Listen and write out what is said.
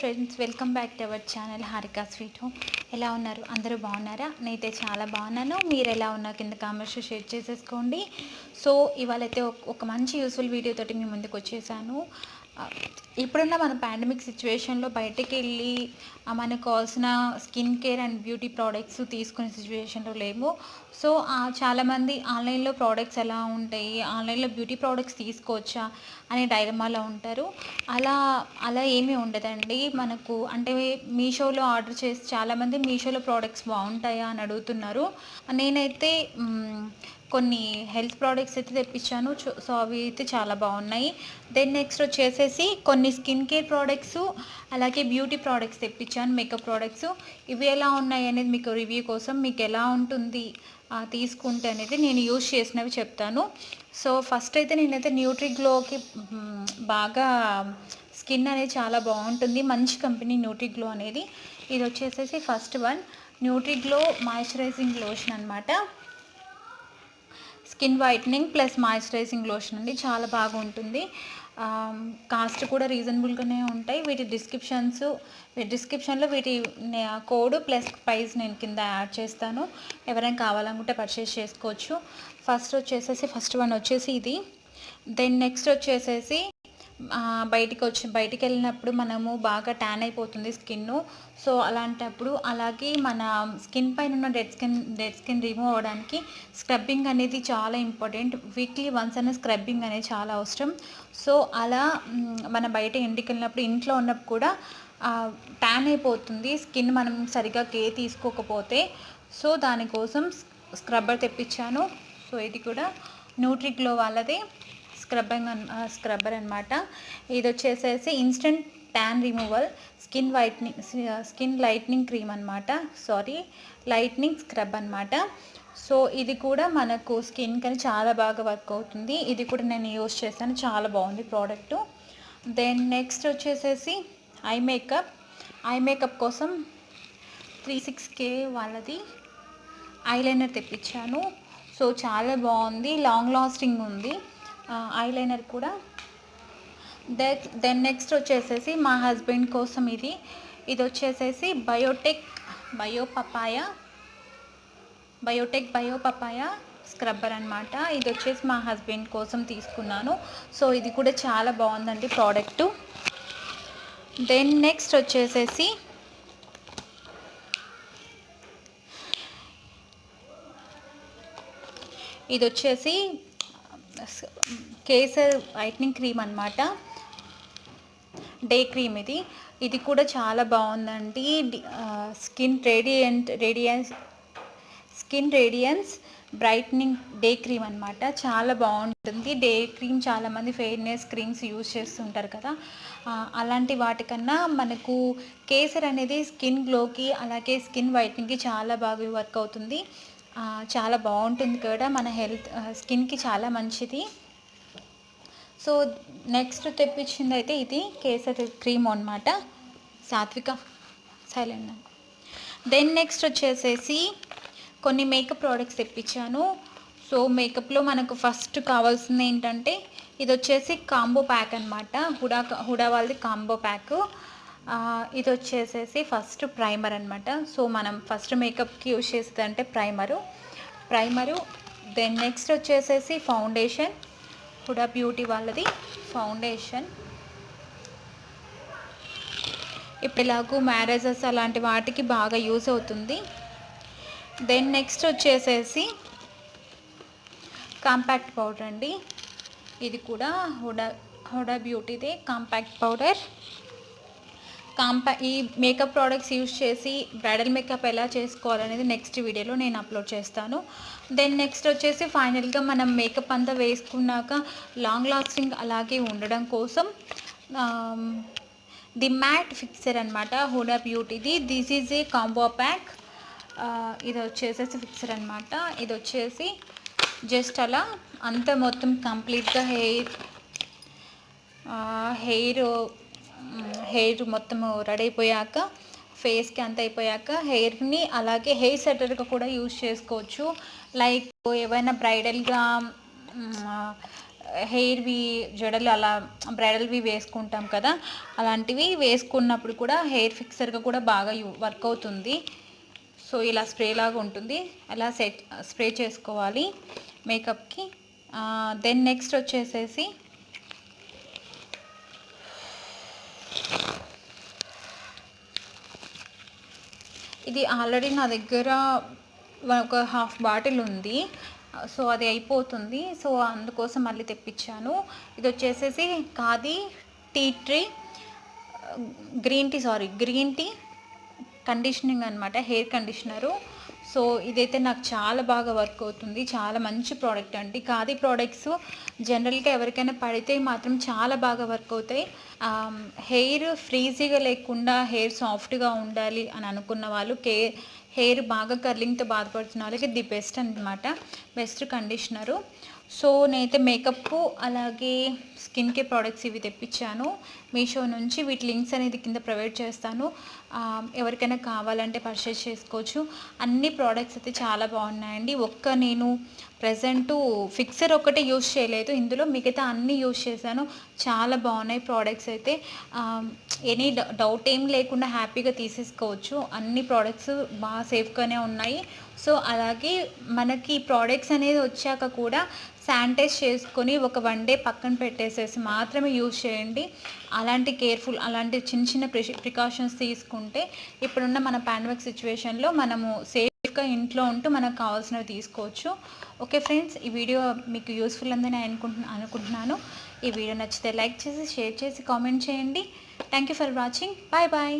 Friends welcome back to our channel Harika sweet home ఎలా ఉన్నారు? అందరూ బాగున్నారా? నేనైతే చాలా బాగున్నాను. మీరు ఎలా ఉన్నా కింద కామెంట్స్ షేర్ చేసేసుకోండి. సో ఇవాళైతే ఒక మంచి యూస్ఫుల్ వీడియోతో మీ ముందుకు వచ్చేసాను. ఇప్పుడున్న మన పాండమిక్ సిచ్యువేషన్లో బయటకు వెళ్ళి మనకు కావాల్సిన skin care and beauty products తీసుకునే సిచ్యువేషన్లో లేము. సో చాలామంది ఆన్లైన్లో ప్రోడక్ట్స్ ఎలా ఉంటాయి ఆన్లైన్లో బ్యూటీ ప్రోడక్ట్స్ తీసుకోవచ్చా అనే డైలమాలో ఉంటారు. అలా అలా ఏమీ ఉండదండి. మనకు అంటే మీషోలో ఆర్డర్ చేసి చాలామంది మీషోలో ప్రోడక్ట్స్ బాగుంటాయా అని అడుగుతున్నారు. నేనైతే కొన్ని హెల్త్ ప్రోడక్ట్స్ అయితే తెప్పించాను. సో అవి అయితే చాలా బాగున్నాయి. దెన్ నెక్స్ట్ వచ్చేసేసి కొన్ని స్కిన్ కేర్ ప్రోడక్ట్స్ అలాగే బ్యూటీ ప్రోడక్ట్స్ తెప్పించాను మేకప్ ప్రోడక్ట్స్. ఇవి ఎలా ఉన్నాయి అనేది మీకు రివ్యూ కోసం మీకు ఎలా ఉంటుంది తీసుకుంటే అనేది నేను యూజ్ చేసినవి చెప్తాను. సో ఫస్ట్ అయితే నేనైతే న్యూట్రీ గ్లోకి బాగా స్కిన్ అనేది చాలా బాగుంటుంది. మంచి కంపెనీ న్యూట్రీ గ్లో అనేది. ఇది వచ్చేసేసి first one. Nutri glow moisturising lotion అనమాట skin whitening plus moisturising lotion అండి చాలా బాగుంటుంది. కాస్ట్ కూడా రీజనబుల్గానే ఉంటాయి. వీటి డిస్క్రిప్షన్స్ డిస్క్రిప్షన్లో వీటి కోడ్ ప్లస్ ప్రైస్ నేను కింద యాడ్ చేస్తాను. ఎవరైనా కావాలనుకుంటే పర్చేస్ చేసుకోవచ్చు. ఫస్ట్ వచ్చేసేసి ఫస్ట్ వన్ వచ్చేసి ఇది. దెన్ నెక్స్ట్ వచ్చేసేసి బయటికి వచ్చి బయటికి వెళ్ళినప్పుడు మనము బాగా ట్యాన్ అయిపోతుంది స్కిన్ సో అలాంటప్పుడు అలాగే మన స్కిన్ పైన ఉన్న dead skin dead skin remove అవ్వడానికి స్క్రబ్బింగ్ అనేది చాలా ఇంపార్టెంట్ వీక్లీ వన్స్ అనే స్క్రబ్బింగ్ అనేది చాలా అవసరం. సో అలా మన బయట ఇంటికి వెళ్ళినప్పుడు ఇంట్లో ఉన్నప్పుడు కూడా ట్యాన్ అయిపోతుంది. స్కిన్ మనం సరిగా కేర్ తీసుకోకపోతే. సో దానికోసం స్క్రబ్బర్ తెప్పించాను. సో ఇది కూడా న్యూట్రిగ్లో వాళ్ళది. స్క్రబ్బింగ్ స్క్రబ్బర్ అనమాట ఇది వచ్చేసేసి instant tan removal skin whitening skin lightening cream అనమాట సారీ లైట్నింగ్ స్క్రబ్ అనమాట సో ఇది కూడా మనకు స్కిన్ కానీ చాలా బాగా వర్క్ అవుతుంది. ఇది కూడా నేను యూజ్ చేశాను. చాలా బాగుంది ప్రోడక్ట్ దెన్ నెక్స్ట్ వచ్చేసేసి ఐ మేకప్ ఐ మేకప్ కోసం త్రీ సిక్స్ కే వాళ్ళది ఐలైనర్ తెప్పించాను. సో చాలా బాగుంది. లాంగ్ లాస్టింగ్ ఉంది. ఐలైనర్ కూడా. దెన్ దెన్ నెక్స్ట్ వచ్చేసేసి మా హస్బెండ్ కోసం ఇది. ఇది వచ్చేసేసి biotech bio papaya biotech bio papaya scrubber అనమాట ఇది వచ్చేసి మా హస్బెండ్ కోసం తీసుకున్నాను. సో ఇది కూడా చాలా బాగుందండి ప్రోడక్ట్ దెన్ నెక్స్ట్ వచ్చేసేసి ఇది వచ్చేసి కేసర్ వైట్నింగ్ క్రీమ్ అనమాట డే క్రీమ్ ఇది. ఇది కూడా చాలా బాగుందండి. Skin radiant radiance skin radiance brightening day cream అనమాట చాలా బాగుంటుంది. డే క్రీమ్ చాలామంది ఫెయిర్నెస్ క్రీమ్స్ యూజ్ చేస్తుంటారు కదా. అలాంటి వాటికన్నా మనకు కేసర్ అనేది స్కిన్ గ్లోకి అలాగే స్కిన్ వైట్నింగ్కి చాలా బాగా వర్క్ అవుతుంది. చాలా బాగుంటుంది కూడా. మన హెల్త్ స్కిన్కి చాలా మంచిది. సో నెక్స్ట్ తెప్పించింది అయితే ఇది కేసరి క్రీమ్ అనమాట సాత్విక సైలెంట్. దెన్ నెక్స్ట్ వచ్చేసేసి కొన్ని మేకప్ ప్రోడక్ట్స్ తెప్పించాను. సో మేకప్లో మనకు ఫస్ట్ కావాల్సింది ఏంటంటే ఇది వచ్చేసి కాంబో ప్యాక్ అనమాట హుడా హుడా వాళ్ళది కాంబో ప్యాక్. ఇది వచ్చేసేసి ఫస్ట్ ప్రైమర్ అనమాట సో మనం ఫస్ట్ మేకప్కి యూజ్ చేసేది అంటే ప్రైమరు. ప్రైమరు దెన్ నెక్స్ట్ వచ్చేసేసి ఫౌండేషన్. హుడా బ్యూటీ వాళ్ళది. ఫౌండేషన్. ఇప్పుడు ఇలాగూ మ్యారేజెస్ అలాంటి వాటికి బాగా యూజ్ అవుతుంది. దెన్ నెక్స్ట్ వచ్చేసేసి కాంపాక్ట్ పౌడర్ అండి. ఇది కూడా Huda Hooda బ్యూటీదే. Compact powder. Campa ఈ మేకప్ ప్రోడక్ట్స్ యూజ్ చేసి బ్రైడల్ మేకప్ ఎలా చేసుకోవాలనేది నెక్స్ట్ వీడియోలో నేను అప్లోడ్ చేస్తాను. దెన్ నెక్స్ట్ వచ్చేసి ఫైనల్గా మనం మేకప్ అంతా వేసుకున్నాక లాంగ్ లాస్టింగ్ అలాగే ఉండడం కోసం ది మ్యాట్ ఫిక్సర్ అనమాట Huda బ్యూటీది this is a combo pack ఇది వచ్చేసేసి ఫిక్సర్ అనమాట ఇది వచ్చేసి జస్ట్ అలా అంతా మొత్తం కంప్లీట్గా హెయిర్ హెయిర్ హెయిర్ మొత్తం రెడీ అయిపోయాక ఫేస్కి అంత అయిపోయాక హెయిర్ని అలాగే హెయిర్ సెటర్గా కూడా యూజ్ చేసుకోవచ్చు. లైక్ ఏవైనా బ్రైడల్గా హెయిర్వి జడలు అలా బ్రైడల్వి వేసుకుంటాం కదా అలాంటివి వేసుకున్నప్పుడు కూడా హెయిర్ ఫిక్సర్గా కూడా బాగా వర్క్ అవుతుంది. సో ఇలా స్ప్రే లాగా ఉంటుంది. అలా సెట్ స్ప్రే చేసుకోవాలి మేకప్కి. దెన్ నెక్స్ట్ వచ్చేసేసి ఇది ఆల్రెడీ నా దగ్గర ఒక హాఫ్ బాటిల్ ఉంది. సో అది అయిపోతుంది. సో అందుకోసం మళ్ళీ తెప్పించాను. ఇది వచ్చేసేసి కాది tea tree green tea sorry green tea conditioning అనమాట హెయిర్ కండిషనరు. సో ఇదైతే నాకు చాలా బాగా వర్క్ అవుతుంది. చాలా మంచి ప్రోడక్ట్ అండి. ఖాదీ ప్రోడక్ట్స్ జనరల్గా ఎవరికైనా పడితే మాత్రం చాలా బాగా వర్క్ అవుతాయి. హెయిర్ ఫ్రీజీగా లేకుండా హెయిర్ సాఫ్ట్గా ఉండాలి అని అనుకున్న వాళ్ళు కే హెయిర్ బాగా కర్లింగ్తో బాధపడుతున్న వాళ్ళకి ది బెస్ట్ అనమాట బెస్ట్ కండిషనరు. సో నేనైతే మేకప్ అలాగే స్కిన్ కేర్ ప్రోడక్ట్స్ ఇవి తెప్పించాను. మీషో నుంచి వీటి లింక్స్ అనేది కింద ప్రొవైడ్ చేస్తాను. ఎవరికైనా కావాలంటే పర్చేస్ చేసుకోవచ్చు. అన్ని ప్రోడక్ట్స్ అయితే చాలా బాగున్నాయండి. ఒక్క నేను ప్రజెంటు ఫిక్సర్ ఒకటే యూస్ చేయలేదు. ఇందులో మిగతా అన్ని యూజ్ చేశాను. చాలా బాగున్నాయి ప్రోడక్ట్స్ అయితే. ఎనీ డౌట్ ఏం లేకుండా హ్యాపీగా తీసేసుకోవచ్చు. అన్ని ప్రోడక్ట్స్ బాగా సేఫ్గానే ఉన్నాయి. సో అలాగే మనకి ప్రోడక్ట్స్ అనేది వచ్చాక కూడా శానిటైజ్ చేసుకొని ఒక వన్ డే పక్కన పెట్టేసేసి మాత్రమే యూజ్ చేయండి. అలాంటి కేర్ఫుల్ అలాంటి చిన్న చిన్న ప్రికాషన్స్ తీసుకుంటే ఇప్పుడున్న మన పాండమిక్ సిచ్యువేషన్లో మనము సేఫ్గా ఇంట్లో ఉంటూ మనకు కావాల్సినవి తీసుకోవచ్చు. ఓకే ఫ్రెండ్స్ ఈ వీడియో మీకు యూస్ఫుల్ అందని అనుకుంటున్నా అనుకుంటున్నాను. ఈ వీడియో నచ్చితే లైక్ చేసి షేర్ చేసి కామెంట్ చేయండి. Thank you for watching bye bye